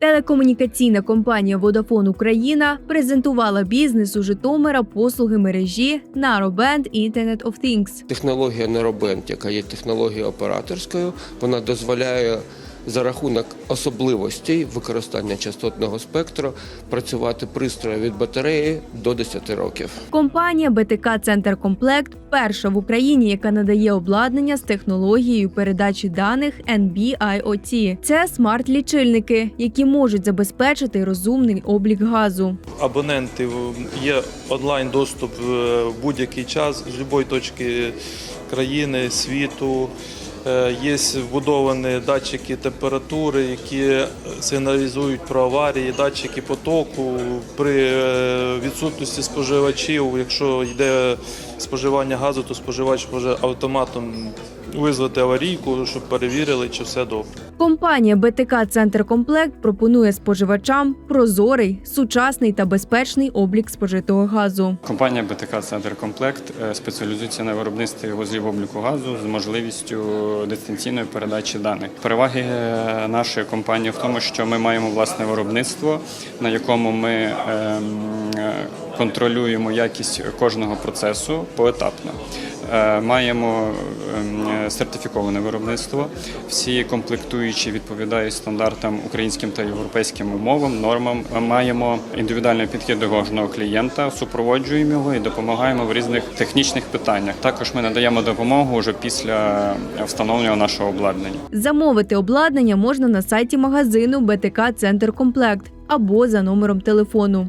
Телекомунікаційна компанія Vodafone Україна презентувала бізнесу Житомира послуги мережі Narrowband Internet of Things. Технологія Narrowband, яка є технологією операторською, вона дозволяє за рахунок особливостей використання частотного спектру працювати пристрою від батареї до 10 років. Компанія БТК Центр Комплект перша в Україні, яка надає обладнання з технологією передачі даних NB-IoT. Це смарт-лічильники, які можуть забезпечити розумний облік газу. абонентів є онлайн доступ в будь-який час з будь-якої точки країни, світу. Е, Є вбудовані датчики температури, які сигналізують про аварії, датчики потоку при е, відсутності споживачів. Якщо йде споживання газу, то споживач може автоматом визвати аварійку, щоб перевірили, чи все добре. Компанія БТК Центр Комплект пропонує споживачам прозорий, сучасний та безпечний облік спожитого газу. Компанія БТК Центр Комплект е, спеціалізується на виробництві вузлів обліку газу з можливістю дистанційної передачі даних. Переваги е, нашої компанії в тому, що ми маємо власне виробництво, на якому ми ем, е, контролюємо якість кожного процесу поетапно. Е, Маємо ем, сертифіковане виробництво. Всі комплектуючі відповідають стандартам українським та європейським умовам, нормам. Маємо індивідуальний підхід до кожного клієнта, супроводжуємо його і допомагаємо в різних технічних питаннях. Також ми надаємо допомогу вже після встановлення нашого обладнання. Замовити обладнання можна на сайті магазину БТК Центр Комплект або за номером телефону